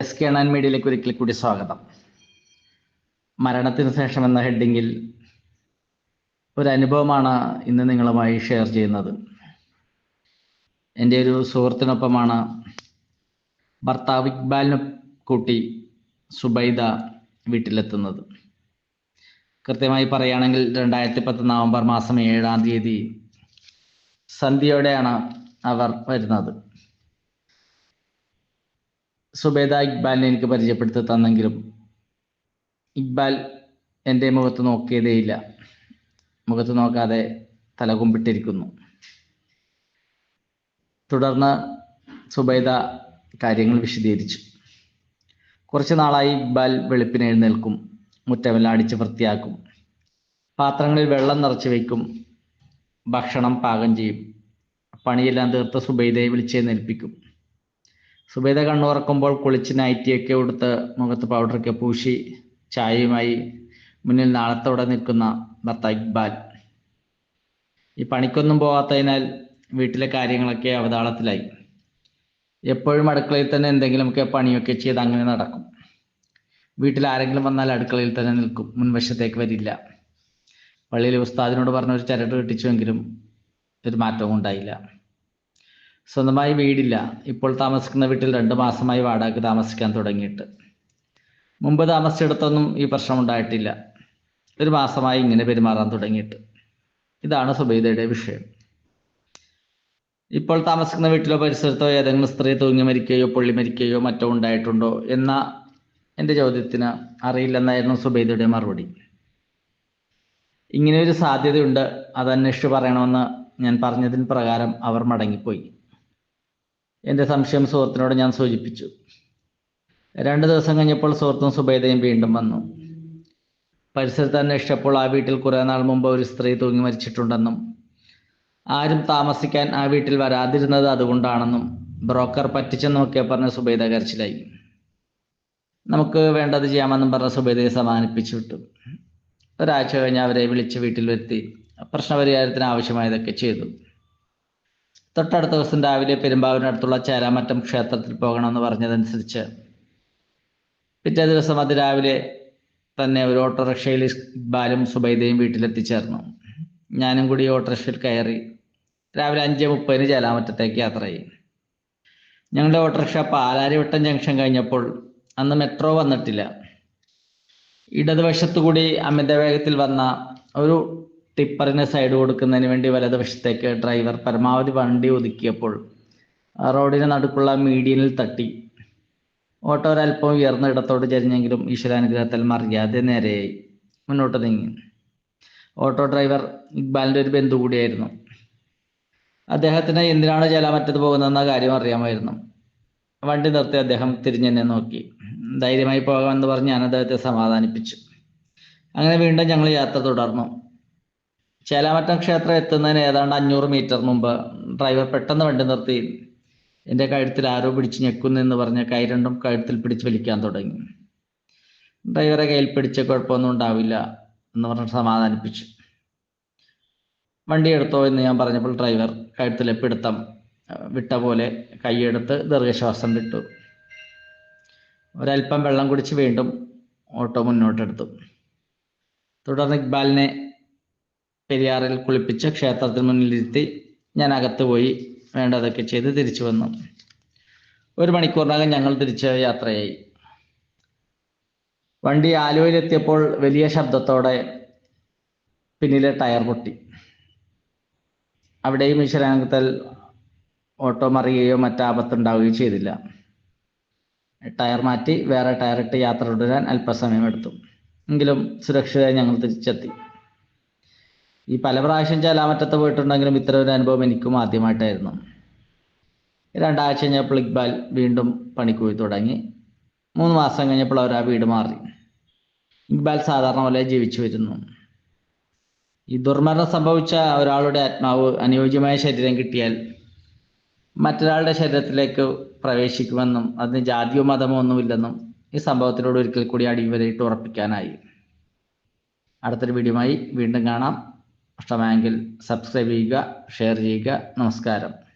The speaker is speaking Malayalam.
എസ് കെ നയൻ മീഡിയയിലേക്ക് ഒരിക്കൽ കൂടി സ്വാഗതം. മരണത്തിന് ശേഷം എന്ന ഹെഡിങ്ങിൽ ഒരു അനുഭവമാണ് ഇന്ന് നിങ്ങളുമായി ഷെയർ ചെയ്യുന്നത്. എന്റെ ഒരു സുഹൃത്തിനൊപ്പമാണ് ഭർത്താവ് ഇക്ബാലിനെ കൂട്ടി സുബൈദ വീട്ടിലെത്തുന്നത്. കൃത്യമായി പറയുകയാണെങ്കിൽ രണ്ടായിരത്തി പത്ത് നവംബർ മാസം ഏഴാം തീയതി സന്ധ്യയോടെയാണ് അവർ വരുന്നത്. സുബേദ ഇക്ബാലിനെ എനിക്ക് പരിചയപ്പെടുത്തി തന്നെങ്കിലും ഇക്ബാൽ എന്റെ മുഖത്ത് നോക്കിയതേയില്ല മുഖത്ത് നോക്കാതെ തലകുമ്പിട്ടിരിക്കുന്നു തുടർന്ന് സുബൈദ കാര്യങ്ങൾ വിശദീകരിച്ചു. കുറച്ച് നാളായി ഇക്ബാൽ വെളുപ്പിന് എഴുന്നേൽക്കും മുറ്റമെല്ലാം അടിച്ച് വൃത്തിയാക്കും. പാത്രങ്ങളിൽ വെള്ളം നിറച്ച് വയ്ക്കും ഭക്ഷണം പാകം ചെയ്യും. പണിയെല്ലാം തീർത്ത് സുബൈദയെ വിളിച്ചെഴുന്നേൽപ്പിക്കും സുബൈദ കണ്ണുറക്കുമ്പോൾ കുളിച്ച് നൈറ്റിയൊക്കെ ഉടുത്ത് മുഖത്ത് പൗഡറൊക്കെ പൂശി ചായയുമായി മുന്നിൽ നാളത്തോടെ നിൽക്കുന്ന ഭർത്ത ഇക്ബാൽ. ഈ പണിക്കൊന്നും പോകാത്തതിനാൽ വീട്ടിലെ കാര്യങ്ങളൊക്കെ അവതാളത്തിലായി. എപ്പോഴും അടുക്കളയിൽ തന്നെ എന്തെങ്കിലുമൊക്കെ പണിയൊക്കെ ചെയ്ത് അങ്ങനെ നടക്കും. വീട്ടിൽ ആരെങ്കിലും വന്നാൽ അടുക്കളയിൽ തന്നെ നിൽക്കും മുൻവശത്തേക്ക് വരില്ല. പള്ളിയിലെ ഉസ്താദിനോട് പറഞ്ഞ ഒരു ചരട് കെട്ടിച്ചുവെങ്കിലും ഒരു മാറ്റവും ഉണ്ടായില്ല. സ്വന്തമായി വീടില്ല. ഇപ്പോൾ താമസിക്കുന്ന വീട്ടിൽ രണ്ട് മാസമായി വാടകയ്ക്ക് താമസിക്കാൻ തുടങ്ങിയിട്ട്. മുമ്പ് താമസിച്ചിടത്തൊന്നും ഈ പ്രശ്നം ഉണ്ടായിട്ടില്ല ഒരു മാസമായി ഇങ്ങനെ പെരുമാറാൻ തുടങ്ങിയിട്ട്. ഇതാണ് സുബൈദയുടെ വിഷയം. ഇപ്പോൾ താമസിക്കുന്ന വീട്ടിലോ പരിസരത്തോ ഏതെങ്കിലും സ്ത്രീ തൂങ്ങി മരിക്കുകയോ പൊള്ളി മരിക്കുകയോ മറ്റോ ഉണ്ടായിട്ടുണ്ടോ എന്ന എന്റെ ചോദ്യത്തിന് അറിയില്ലെന്നായിരുന്നു സുബൈദയുടെ മറുപടി. ഇങ്ങനെ ഒരു സാധ്യതയുണ്ട്. അത് അന്വേഷിച്ച് പറയണമെന്ന് ഞാൻ പറഞ്ഞതിന് പ്രകാരം അവർ മടങ്ങിപ്പോയി. എന്റെ സംശയം സുഹൃത്തിനോട് ഞാൻ സൂചിപ്പിച്ചു. രണ്ട് ദിവസം കഴിഞ്ഞപ്പോൾ സുഹൃത്തും സുബൈദയും വീണ്ടും വന്നു. പരിസരത്ത് അന്വേഷിച്ചപ്പോൾ ആ വീട്ടിൽ കുറേ നാൾ മുമ്പ് ഒരു സ്ത്രീ തൂങ്ങി മരിച്ചിട്ടുണ്ടെന്നും ആരും താമസിക്കാൻ ആ വീട്ടിൽ വരാതിരുന്നത് അതുകൊണ്ടാണെന്നും ബ്രോക്കർ പറ്റിച്ചെന്നൊക്കെ പറഞ്ഞ സുബൈദ കരച്ചിലായി. നമുക്ക് വേണ്ടത് ചെയ്യാമെന്നും പറഞ്ഞ സുബൈദയെ സമാനിപ്പിച്ചു വിട്ടു. ഒരാഴ്ച കഴിഞ്ഞ് അവരെ വിളിച്ച് വീട്ടിൽ വരുത്തി പ്രശ്നപരിഹാരത്തിന് ആവശ്യമായതൊക്കെ ചെയ്തു. തൊട്ടടുത്ത ദിവസം രാവിലെ പെരുമ്പാവിനടുത്തുള്ള ചേരാമറ്റം ക്ഷേത്രത്തിൽ പോകണമെന്ന് പറഞ്ഞതനുസരിച്ച് പിറ്റേ ദിവസം അത് രാവിലെ തന്നെ ഒരു ഓട്ടോറിക്ഷയിൽ ഇക്ബാലും സുബൈദയും വീട്ടിലെത്തിച്ചേർന്നു. ഞാനും കൂടി ഓട്ടോറിക്ഷയിൽ കയറി രാവിലെ അഞ്ച് മുപ്പതിന് ചേലാമറ്റത്തേക്ക് യാത്ര ചെയ്യും ഞങ്ങളുടെ ഓട്ടോറിക്ഷ പാലാരിവട്ടം ജംഗ്ഷൻ കഴിഞ്ഞപ്പോൾ അന്ന് മെട്രോ വന്നിട്ടില്ല. ഇടതുവശത്തു കൂടി അമിത വേഗത്തിൽ വന്ന ഒരു ടിപ്പറിന് സൈഡ് കൊടുക്കുന്നതിന് വേണ്ടി വലതുവശത്തേക്ക് ഡ്രൈവർ പരമാവധി വണ്ടി ഒതുക്കിയപ്പോൾ റോഡിന് നടുക്കുള്ള മീഡിയനിൽ തട്ടി. ഓട്ടോ ഒരല്പം ഉയർന്ന ഇടത്തോട് ചരിഞ്ഞെങ്കിലും ഈശ്വരാനുഗ്രഹത്തിൽ മറിയാതെ നേരെയായി. മുന്നോട്ട് നീങ്ങി. ഓട്ടോ ഡ്രൈവർ ഇക്ബാലിന്റെ ഒരു ബന്ധു കൂടിയായിരുന്നു. അദ്ദേഹത്തിന് എന്തിനാണ് ജലമറ്റത്ത് പോകുന്നതെന്ന കാര്യം അറിയാമായിരുന്നു. വണ്ടി നിർത്തി അദ്ദേഹം തിരിഞ്ഞെന്നെ നോക്കി. ധൈര്യമായി പോകാമെന്ന് പറഞ്ഞ് ഞാൻ അദ്ദേഹത്തെ സമാധാനിപ്പിച്ചു. അങ്ങനെ വീണ്ടും ഞങ്ങൾ യാത്ര തുടർന്നു. ചേലാമറ്റം ക്ഷേത്രം എത്തുന്നതിന് ഏതാണ്ട് അഞ്ഞൂറ് മീറ്റർ മുമ്പ് ഡ്രൈവർ പെട്ടെന്ന് വണ്ടി നിർത്തി എന്റെ കഴുത്തിൽ ആരോ പിടിച്ച് ഞെക്കുന്നു എന്ന് പറഞ്ഞ് കൈ രണ്ടും കഴുത്തിൽ പിടിച്ച് വലിക്കാൻ തുടങ്ങി. ഡ്രൈവറെ കയ്യിൽ പിടിച്ച കുഴപ്പമൊന്നും ഉണ്ടാവില്ല എന്ന് പറഞ്ഞ് സമാധാനിപ്പിച്ചു. വണ്ടി എടുത്തോ എന്ന് ഞാൻ പറഞ്ഞപ്പോൾ ഡ്രൈവർ കഴുത്തിലെ പിടുത്തം വിട്ട പോലെ കൈയെടുത്ത് ദീർഘശ്വാസം വിട്ടു. ഒരല്പം വെള്ളം കുടിച്ച് വീണ്ടും ഓട്ടോ മുന്നോട്ടെടുത്തു. തുടർന്ന് ഇക്ബാലിനെ പെരിയാറിൽ കുളിപ്പിച്ച് ക്ഷേത്രത്തിന് മുന്നിലിരുത്തി ഞാൻ അകത്ത് പോയി വേണ്ടതൊക്കെ ചെയ്ത് തിരിച്ചു വന്നു. ഒരു മണിക്കൂറിനകം ഞങ്ങൾ തിരിച്ച് യാത്രയായി. വണ്ടി ആലുവയിലെത്തിയപ്പോൾ വലിയ ശബ്ദത്തോടെ പിന്നിലെ ടയർ പൊട്ടി. അവിടെയും ഈശ്വരാനന്തത്തിൽ ഓട്ടോ മറിയുകയോ മറ്റാപത്തുണ്ടാവുകയോ ചെയ്തില്ല. ടയർ മാറ്റി വേറെ ടയർ ഇട്ട് യാത്ര തുടരാൻ അല്പസമയം എടുത്തു എങ്കിലും സുരക്ഷിതമായി ഞങ്ങൾ തിരിച്ചെത്തി. ഈ പല പ്രാവശ്യം ചേലാമറ്റത്ത് പോയിട്ടുണ്ടെങ്കിലും ഇത്ര ഒരു അനുഭവം എനിക്കും ആദ്യമായിട്ടായിരുന്നു. രണ്ടാഴ്ച കഴിഞ്ഞപ്പോൾ ഇക്ബാൽ വീണ്ടും പണിക്ക് തുടങ്ങി. മൂന്ന് മാസം കഴിഞ്ഞപ്പോൾ അവർ ആ വീട് മാറി. ഇക്ബാൽ സാധാരണ പോലെ ജീവിച്ചു വരുന്നു. ഈ ദുർമരണം സംഭവിച്ച ഒരാളുടെ ആത്മാവ് അനുയോജ്യമായ ശരീരം കിട്ടിയാൽ മറ്റൊരാളുടെ ശരീരത്തിലേക്ക് പ്രവേശിക്കുമെന്നും അതിന് ജാതിയോ മതമോ ഒന്നുമില്ലെന്നും ഈ സംഭവത്തിലൂടെ ഒരിക്കൽ കൂടി അടിവരയിട്ട് ഉറപ്പിക്കാനായി. അടുത്തൊരു വീഡിയോയുമായി വീണ്ടും കാണാം. ഇഷ്ടമായെങ്കിൽ സബ്സ്ക്രൈബ് ചെയ്യുക ഷെയർ ചെയ്യുക. നമസ്കാരം.